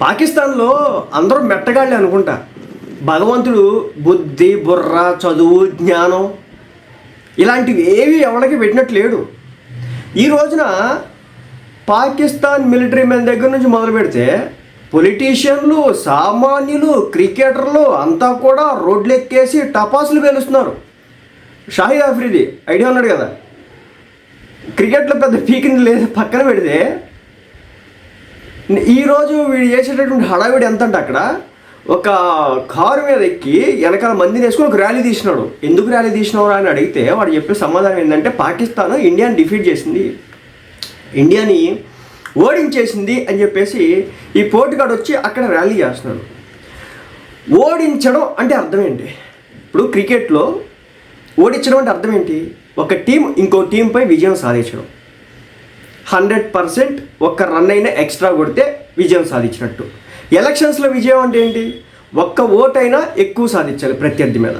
పాకిస్తాన్లో అందరూ మెట్టగాళ్ళే అనుకుంటా. భగవంతుడు బుద్ధి బుర్ర చదువు జ్ఞానం ఇలాంటివి ఏవి ఎవరికి పెట్టినట్టు లేడు. ఈ రోజున పాకిస్తాన్ మిలిటరీ మెన్ దగ్గర నుంచి మొదలు పెడితే పొలిటీషియన్లు సామాన్యులు క్రికెటర్లు అంతా కూడా రోడ్లు ఎక్కేసి టపాసులు పేలుస్తున్నారు. షాహిద్ ఆఫ్రిది ఐడియా ఉన్నాడు కదా. క్రికెట్లో పెద్ద పీకింది లేదు పక్కన పెడితే ఈరోజు వీడు చేసేటటువంటి హడావిడి ఎంత అంటే అక్కడ ఒక కారు మీద ఎక్కి వెనకాల మందిని వేసుకుని ఒక ర్యాలీ తీసినాడు. ఎందుకు ర్యాలీ తీసినావు అని అడిగితే వాడు చెప్పే సమాధానం ఏంటంటే పాకిస్తాన్ ఇండియాని డిఫీట్ చేసింది. ఇండియాని ఓడించేసింది అని చెప్పేసి ఈ పోటుగాడు వచ్చి అక్కడ ర్యాలీ చేస్తున్నాడు. ఓడించడం అంటే అర్థం ఏంటి? ఇప్పుడు క్రికెట్లో ఓడించడం అంటే అర్థం ఏంటి? ఒక టీం ఇంకో టీంపై విజయం సాధించడం. హండ్రెడ్ పర్సెంట్ ఒక్క రన్ అయినా ఎక్స్ట్రా కొడితే విజయం సాధించినట్టు. ఎలక్షన్స్లో విజయం అంటే ఏంటి? ఒక్క ఓటైనా ఎక్కువ సాధించాలి ప్రత్యర్థి మీద.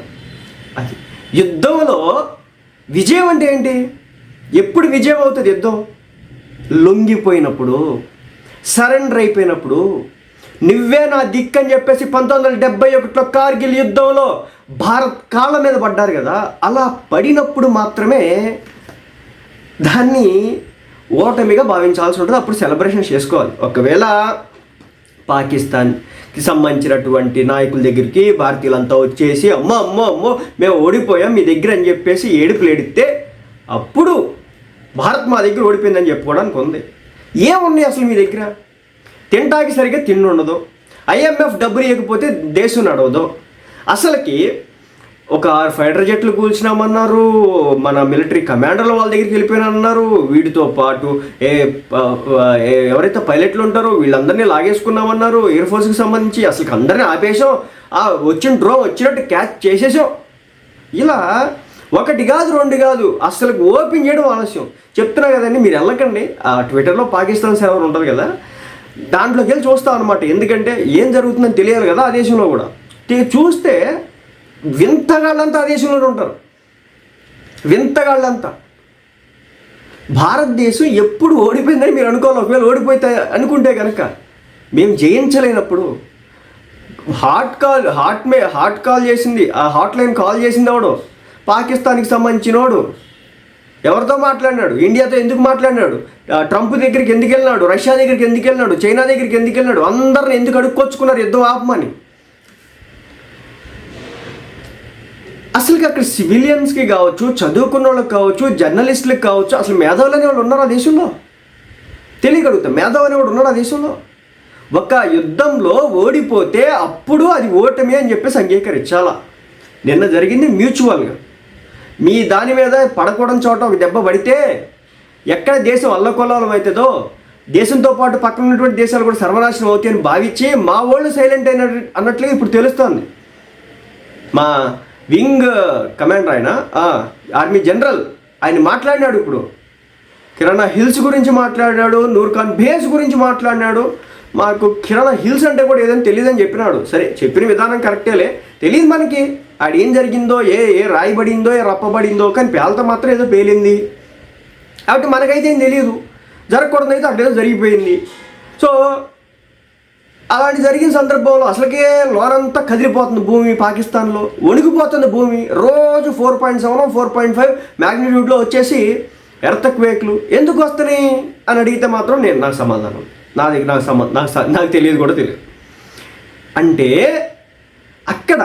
అది. యుద్ధంలో విజయం అంటే ఏంటి? ఎప్పుడు విజయం అవుతుంది యుద్ధం? లొంగిపోయినప్పుడు సరెండర్ అయిపోయినప్పుడు నువ్వే నా దిక్కు అని చెప్పేసి పంతొమ్మిది వందల డెబ్బై ఒకటిలో కార్గిల్ యుద్ధంలో భారత్ కాళ్ళ మీద పడ్డారు కదా అలా పడినప్పుడు మాత్రమే దాన్ని ఓటమిగా భావించాల్సి ఉంటుంది. అప్పుడు సెలబ్రేషన్ చేసుకోవాలి. ఒకవేళ పాకిస్తాన్కి సంబంధించినటువంటి నాయకుల దగ్గరికి భారతీయులంతా వచ్చేసి అమ్మో అమ్మో అమ్మో మేము ఓడిపోయాం మీ దగ్గర అని చెప్పేసి ఏడుపులు ఏడిస్తే అప్పుడు భారత్ మా దగ్గర ఓడిపోయిందని చెప్పుకోవడానికి ఉంది. ఏమున్నాయి అసలు మీ దగ్గర? తింటాకి సరిగ్గా తిండి ఉండదు. ఐఎంఎఫ్ డబ్బు ఇవ్వకపోతే దేశం నడవదు. అసలుకి ఒక ఆరు ఫైటర్ జెట్లు కూల్చినామన్నారు మన మిలిటరీ కమాండర్లు వాళ్ళ దగ్గరికి వెళ్ళిపోయినారన్నారు. వీటితో పాటు ఏ ఎవరైతే పైలట్లు ఉంటారో వీళ్ళందరినీ లాగేసుకున్నామన్నారు. ఎయిర్ ఫోర్స్కి సంబంధించి అసలు అందరినీ ఆపేసాం ఆ వచ్చిన డ్రోన్ వచ్చినట్టు క్యాచ్ చేసేసాం ఇలా ఒకటి కాదు రెండు కాదు అసలు ఓపెన్ చేయడం ఆలస్యం. చెప్తున్నా కదండి మీరు వెళ్ళకండి. ఆ ట్విట్టర్లో పాకిస్తాన్ సర్వర్ ఉంటుంది కదా దాంట్లోకి వెళ్ళి చూస్తాం అనమాట ఎందుకంటే ఏం జరుగుతుందని తెలియాలి కదా ఆ దేశంలో కూడా. చూస్తే వింతగాళ్ళంతా ఆ దేశంలోనే ఉంటారు. వింతగాళ్ళంతా. భారతదేశం ఎప్పుడు ఓడిపోయిందని మీరు అనుకోవాలి. ఒకవేళ ఓడిపోతే అనుకుంటే కనుక మేము జయించలేనప్పుడు హాట్ కాల్ హాట్ మే హాట్ కాల్ చేసింది ఆ హాట్ లైన్ కాల్ చేసింది ఎవడు? పాకిస్తాన్కి సంబంధించినోడు. ఎవరితో మాట్లాడినాడు? ఇండియాతో ఎందుకు మాట్లాడినాడు? ఆ, ట్రంప్ దగ్గరికి ఎందుకు వెళ్ళినాడు? రష్యా దగ్గరికి ఎందుకు వెళ్ళినాడు? చైనా దగ్గరికి ఎందుకు వెళ్ళినాడు? అందరిని ఎందుకు అడుక్కొచ్చుకున్నారు? యుద్ధం ఆపమని. అసలుకి అక్కడ సివిలియన్స్కి కావచ్చు చదువుకున్న వాళ్ళకి కావచ్చు జర్నలిస్టులకు కావచ్చు అసలు మేధావులు అనే వాళ్ళు ఉన్నారా ఆ దేశంలో? తెలియగలుగుతాం. మేధావు అనేవాడు ఉన్నాడు ఆ దేశంలో? ఒక యుద్ధంలో ఓడిపోతే అప్పుడు అది ఓటమి అని చెప్పేసి అంగీకరించాలా? నిన్న జరిగింది మ్యూచువల్గా. మీ దాని మీద పడకూడని చోట ఒక దెబ్బ పడితే ఎక్కడ దేశం అల్లకొల్లాలం అవుతుందో దేశంతో పాటు పక్కన ఉన్నటువంటి దేశాలు కూడా సర్వనాశనం అవుతాయని భావించి మా వాళ్ళు సైలెంట్ అయిన అన్నట్లుగా ఇప్పుడు తెలుస్తోంది. మా వింగ్ కమాండర్ ఆయన. ఆర్మీ జనరల్ ఆయన మాట్లాడినాడు ఇప్పుడు. కిరాణా హిల్స్ గురించి మాట్లాడాడు నూర్ఖాన్ బేస్ గురించి మాట్లాడినాడు. మాకు కిరాణా హిల్స్ అంటే కూడా ఏదైనా తెలియదని చెప్పినాడు. సరే చెప్పిన విధానం కరెక్టేలే తెలియదు మనకి ఆడ ఏం జరిగిందో ఏ ఏ రాయబడిందో ఏ రప్పబడిందో కానీ పేలతో మాత్రం ఏదో పేలింది. కాబట్టి మనకైతే ఏం తెలియదు. జరగకూడదు అయితే అక్కడ ఏదో జరిగిపోయింది. సో అలాంటి జరిగిన సందర్భంలో అసలుకే లోనంతా కదిలిపోతుంది భూమి పాకిస్తాన్లో. వణికిపోతుంది భూమి. రోజు four point seven four point five మ్యాగ్నిట్యూడ్లో వచ్చేసి ఎర్తక్వేక్లు ఎందుకు వస్తున్నాయి అని అడిగితే మాత్రం నేను నాకు సమాధానం. నా దగ్గర నాకు సమా నాకు నాకు తెలియదు కూడా తెలియదు. అంటే అక్కడ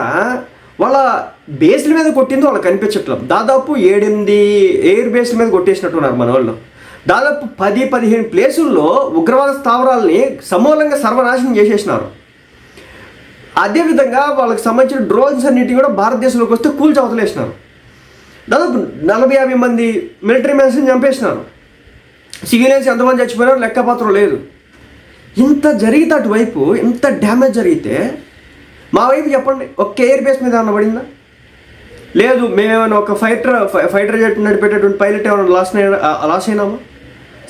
వాళ్ళ బేస్ల మీద కొట్టింది వాళ్ళకి కనిపించట్లేదు. దాదాపు ఏడెనిమిది ఎయిర్ బేస్ల మీద కొట్టేసినట్టున్నారు మన వాళ్ళు. దాదాపు పది పదిహేను ప్లేసుల్లో ఉగ్రవాద స్థావరాలని సమూలంగా సర్వనాశనం చేసేసినారు. అదేవిధంగా వాళ్ళకి సంబంధించిన డ్రోన్స్ అన్నిటి కూడా భారతదేశంలోకి వస్తే కూల్చి అవతలేసినారు దాదాపు నలభై యాభై మంది మిలిటరీ మ్యాన్స్ని చంపేసినారు. సివిలియన్స్ ఎంతమంది చచ్చిపోయినారో లెక్కపాత్రం లేదు. ఇంత జరిగితే అటువైపు ఇంత డ్యామేజ్ జరిగితే మా వైపు చెప్పండి ఒక్క ఎయిర్ బేస్ మీద ఏమన్నా పడిందా? లేదు మేమేమైనా ఒక ఫైటర్ ఫైటర్ జెట్ నడిపేటటువంటి పైలట్ ఏమైనా లాస్ లాస్ అయినామా?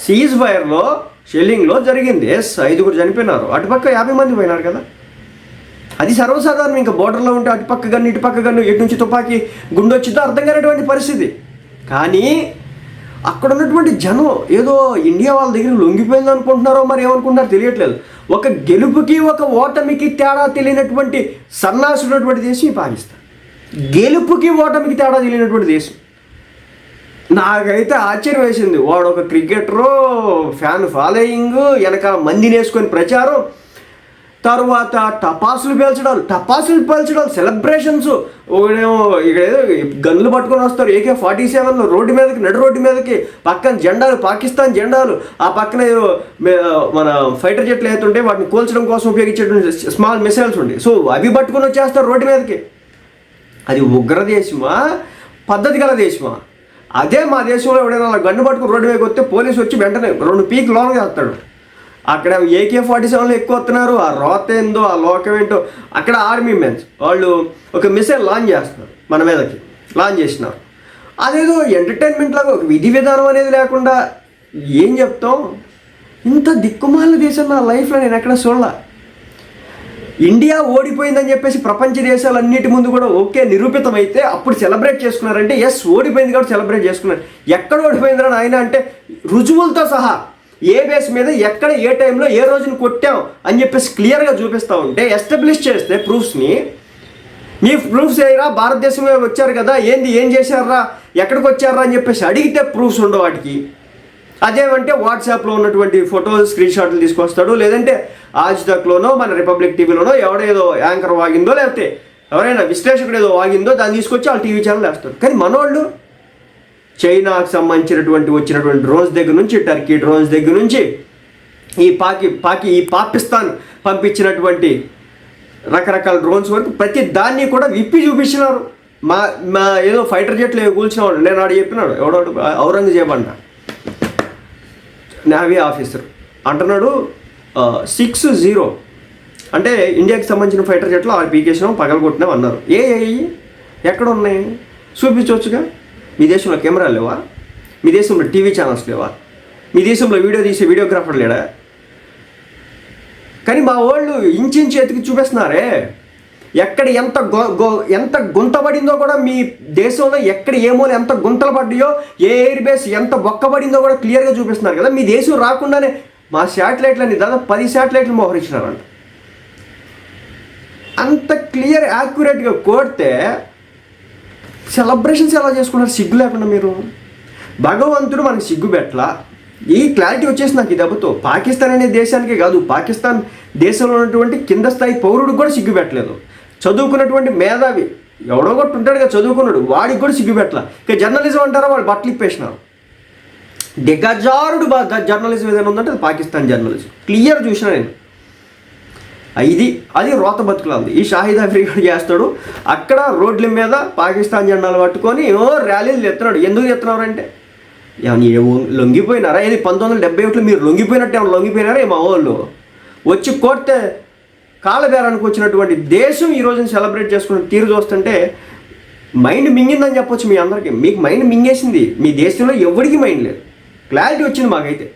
సీజ్ ఫైర్లో షెల్లింగ్లో జరిగింది. ఎస్ ఐదుగురు చనిపోయినారు. అటుపక్క యాభై మంది పోయినారు కదా? అది సర్వసాధారణం. ఇంకా బోర్డర్లో ఉంటే అటుపక్క గన్ను ఇటుపక్క గన్ను ఎటు నుంచి తుపాకీ గుండొచ్చిందో అర్థం కానటువంటి పరిస్థితి. కానీ అక్కడ ఉన్నటువంటి జనం ఏదో ఇండియా వాళ్ళ దగ్గర లొంగిపోయింది అనుకుంటున్నారో మరి ఏమనుకుంటున్నారో తెలియట్లేదు. ఒక గెలుపుకి ఒక ఓటమికి తేడా తెలియనటువంటి సన్నాసున్నటువంటి దేశం ఈ పాకిస్తాన్. గెలుపుకి ఓటమికి తేడా తెలియనటువంటి దేశం. నాకైతే ఆశ్చర్యం వేసింది. వాడు ఒక క్రికెటరు ఫ్యాన్ ఫాలోయింగ్ వెనకాల మందిని వేసుకొని ప్రచారం తరువాత టపాసులు పేల్చడాలు టపాసులు పేల్చడాలు సెలబ్రేషన్స్. ఒకడేమో ఇక్కడ ఏదో గన్నులు పట్టుకొని వస్తారు. ఏకే ఫార్టీ సెవెన్లో రోడ్డు మీదకి నడు రోడ్డు మీదకి పక్కన జెండాలు పాకిస్తాన్ జెండాలు ఆ పక్కన మన ఫైటర్ జెట్లు అవుతుంటే వాటిని కూల్చడం కోసం ఉపయోగించేటువంటి స్మాల్ మిసైల్స్ ఉండే. సో అవి పట్టుకొని వచ్చేస్తారు రోడ్డు మీదకి. అది ఉగ్ర దేశమా పద్ధతి గల దేశమా? అదే మా దేశంలో ఎవడైనా అలా గన్ను పట్టుకుని రోడ్డు మీద వస్తే పోలీసు వచ్చి వెంటనే రెండు పీక్ లోనకి చేస్తాడు అక్కడ ఏకే ఫార్టీ సెవెన్లో ఎక్కువ వస్తున్నారు ఆ రోత ఏందో ఆ లోకం ఏంటో అక్కడ ఆర్మీ మెన్స్ వాళ్ళు ఒక మిసైల్ లాంచ్ చేస్తున్నారు మన మీదకి లాంచ్ చేసినారు. అదేదో ఎంటర్టైన్మెంట్ లాగా ఒక విధి విధానం అనేది లేకుండా ఏం చెప్తాం? ఇంత దిక్కుమాల దేశం నా లైఫ్లో నేను ఎక్కడ చూడలే. ఇండియా ఓడిపోయిందని చెప్పేసి ప్రపంచ దేశాలన్నిటి ముందు కూడా ఓకే నిరూపితమైతే అప్పుడు సెలబ్రేట్ చేసుకున్నారంటే ఎస్ ఓడిపోయింది కాబట్టి సెలబ్రేట్ చేసుకున్నారు. ఎక్కడ ఓడిపోయిందని ఆయన అంటే రుజువులతో సహా ఏ బేస్ మీద ఎక్కడ ఏ టైంలో ఏ రోజున కొట్టాం అని చెప్పేసి క్లియర్గా చూపిస్తూ ఉంటే ఎస్టాబ్లిష్ చేస్తే ప్రూఫ్స్ని మీ ప్రూఫ్స్ ఏరా భారతదేశంలో వచ్చారు కదా ఏంది ఏం చేశారా ఎక్కడికి వచ్చారా అని చెప్పేసి అడిగితే ప్రూఫ్స్ ఉండవు వాటికి. అదేమంటే వాట్సాప్లో ఉన్నటువంటి ఫోటోలు స్క్రీన్ షాట్లు తీసుకొస్తాడు లేదంటే ఆజ్ తక్లోనో మన రిపబ్లిక్ టీవీలోనో ఎవడేదో యాంకర్ వాగిందో లేకపోతే ఎవరైనా విశ్లేషకుడు ఏదో వాగిందో దాన్ని తీసుకొచ్చి వాళ్ళు టీవీ ఛానల్ వేస్తారు కానీ మనోళ్ళు చైనాకు సంబంధించినటువంటి వచ్చినటువంటి డ్రోన్స్ దగ్గర నుంచి టర్కీ డ్రోన్స్ దగ్గర నుంచి ఈ పాకి పాకి ఈ పాకిస్తాన్ పంపించినటువంటి రకరకాల డ్రోన్స్ వరకు ప్రతి దాన్ని కూడా విప్పి చూపించినారు. మా మా ఏదో ఫైటర్ జెట్లు ఏవో కూల్చినవాడు నేను ఆడు చెప్పినాడు ఎవడో ఔరంగజేబ్ అంట నేవీ ఆఫీసర్ అంటున్నాడు సిక్స్ జీరో అంటే ఇండియాకి సంబంధించిన ఫైటర్ జెట్లు ఆ పీకేసినాం పగలగొట్టినాం అన్నారు. ఏ ఏ ఎక్కడ ఉన్నాయి చూపించవచ్చుగా? మీ దేశంలో కెమెరాలు లేవా? మీ దేశంలో టీవీ ఛానల్స్ లేవా? మీ దేశంలో వీడియో తీసే వీడియోగ్రాఫర్ లేడా? కానీ మా వాళ్ళు ఇంచించి ఎతికి చూపిస్తున్నారే. ఎక్కడ ఎంత గొ గొ ఎంత గుంత పడిందో కూడా మీ దేశంలో ఎక్కడ ఏమో ఎంత గుంతలు పడ్డాయో ఏ ఎయిర్ బేస్ ఎంత బొక్క పడిందో కూడా క్లియర్గా చూపిస్తున్నారు కదా. మీ దేశం రాకుండానే మా శాటిలైట్లని దాదాపు పది శాటిలైట్లు మోహరించినారంట. అంత క్లియర్ యాక్యురేట్గా కోడితే సెలబ్రేషన్స్ ఎలా చేసుకున్నారు? సిగ్గు లేకుండా మీరు. భగవంతుడు మనకి సిగ్గు పెట్టలా. ఈ క్లారిటీ వచ్చేసి నాకు ఈ దెబ్బతో. పాకిస్తాన్ అనే దేశానికే కాదు పాకిస్తాన్ దేశంలో ఉన్నటువంటి కింద స్థాయి పౌరుడికి కూడా సిగ్గు పెట్టలేదు. చదువుకున్నటువంటి మేధావి ఎవడో ఒకటి ఉంటాడు కదా చదువుకున్నాడు వాడికి కూడా సిగ్గు ఇక జర్నలిజం అంటారా వాళ్ళు బట్టలు ఇప్పేసినారు. దిగజారుడు జర్నలిజం ఏదైనా ఉందంటే అది పాకిస్తాన్ జర్నలిజం. క్లియర్ చూసిన నేను. ఇది అది రోత బతుకులాంది. ఈ షాహిద్ అఫ్రికా చేస్తాడు అక్కడ రోడ్ల మీద పాకిస్తాన్ జెండాలు పట్టుకొని ఏమో ర్యాలీలు ఎత్తున్నాడు ఎందుకు ఎత్తున్నారంటే లొంగిపోయినారా? ఇది పంతొమ్మిది వందల డెబ్బై ఒకటిలో మీరు లొంగిపోయినట్టు ఏమైనా లొంగిపోయినారా? మా వాళ్ళు వచ్చి కొడితే కాళ్ళబేరానికి వచ్చినటువంటి దేశం ఈ రోజున సెలబ్రేట్ చేసుకున్న తీరు చూస్తుంటే మైండ్ మింగిందని చెప్పొచ్చు మీ అందరికీ. మీకు మైండ్ మింగేసింది. మీ దేశంలో ఎవరికి మైండ్ లేదు. క్లారిటీ వచ్చింది మాకైతే.